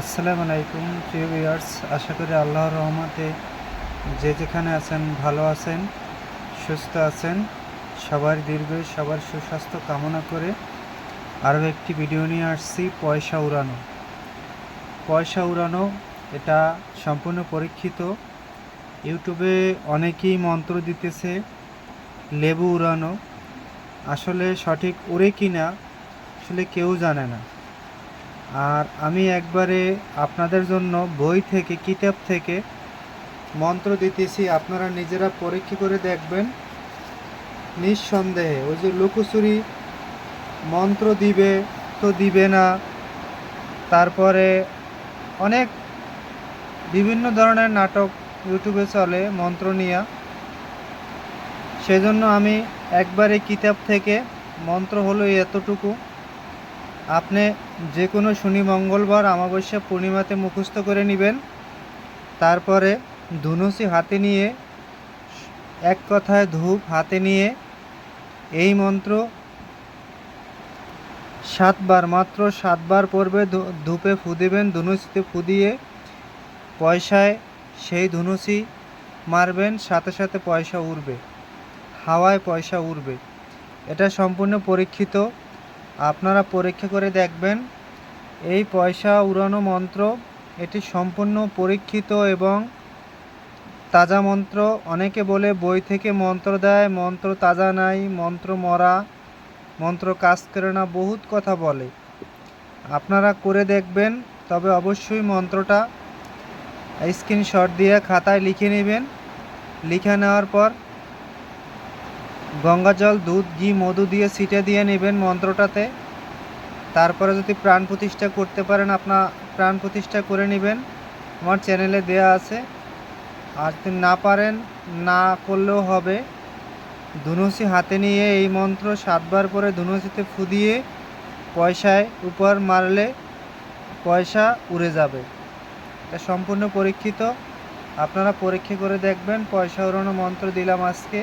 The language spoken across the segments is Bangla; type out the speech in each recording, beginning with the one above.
আসসালামু আলাইকুম, প্রিয় ভিউয়ার্স। আশা করি আল্লাহর রহমতে যে যেখানে আছেন ভালো আছেন, সুস্থ আছেন। সবার দীর্ঘ, সবার সুস্বাস্থ্য কামনা করে আরও একটি ভিডিও নিয়ে আসছি, পয়সা উড়ানো। পয়সা উড়ানো, এটা সম্পূর্ণ পরীক্ষিত। ইউটিউবে অনেকেই মন্ত্র দিতেছে, লেবু উড়ানো। আসলে সঠিক উড়ে কিনা, আসলে কেউ জানে না। আর আমি একবারে আপনাদের জন্য বই থেকে, কিতাব থেকে মন্ত্র দিতেছি। আপনারা নিজেরা পরীক্ষা করে দেখবেন? নিঃসন্দেহে, ওই যে লুকোচুরি মন্ত্র দিবে তো দিবে না। তারপরে অনেক বিভিন্ন ধরনের নাটক ইউটিউবে চলে মন্ত্র নিয়ে। সেজন্য আমি একবারে কিতাব থেকে মন্ত্র হলো এতটুকু। আপনি যে কোনো শনি, মঙ্গলবার, অমাবস্যা, পূর্ণিমাতে মুখস্থ করে নেবেন। তারপরে ধুনুসি হাতে নিয়ে, এক কথায় ধূপ হাতে নিয়ে, এই মন্ত্র সাতবার, মাত্র সাতবার পড়বে ধূপে ফু দেবেন, ধনুসিতে ফু দিয়ে পয়সায় সেই ধনুসি মারবেন, সাথে সাথে পয়সা উড়বে, হাওয়ায় পয়সা উড়বে। এটা সম্পূর্ণ পরীক্ষিত আপনারা পরীক্ষা করে দেখবেন। এই পয়সা উড়ানো মন্ত্র, এটি সম্পূর্ণ পরীক্ষিত এবং তাজা মন্ত্র। অনেকে বলে বই থেকে মন্ত্র দেয়, মন্ত্র তাজা নাই, মন্ত্র মরা, মন্ত্র কাজ করে না, বহুত কথা বলে। আপনারা করে দেখবেন, তবে অবশ্যই মন্ত্রটা স্ক্রিনশট দিয়ে খাতায় লিখে নেবেন। লিখে নেওয়ার পর গঙ্গা জল, দুধ, ঘি, মধু দিয়ে ছিটে দিয়ে নেবেন মন্ত্রটাতে। তারপরে যদি প্রাণ প্রতিষ্ঠা করতে পারেন আপনার প্রাণ প্রতিষ্ঠা করে নেবেন। আমার চ্যানেলে দেয়া আছে। আর যদি না পারেন, না করলেও হবে। ধনুসি হাতে নিয়ে এই মন্ত্র সাতবার পরে ধনুসিতে ফু দিয়ে পয়সায় উপর মারলে পয়সা উড়ে যাবে। এটা সম্পূর্ণ পরীক্ষিত। আপনারা পরীক্ষা করে দেখবেন, পয়সা উড়ানো মন্ত্র দিলাম আজকে।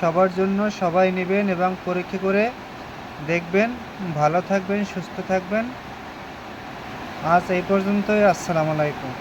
সবার জন্য সবাই নেবেন এবং পরীক্ষা করে দেখবেন। ভালো থাকবেন, সুস্থ থাকবেন। আজ এই পর্যন্তই, আসসালামু আলাইকুম।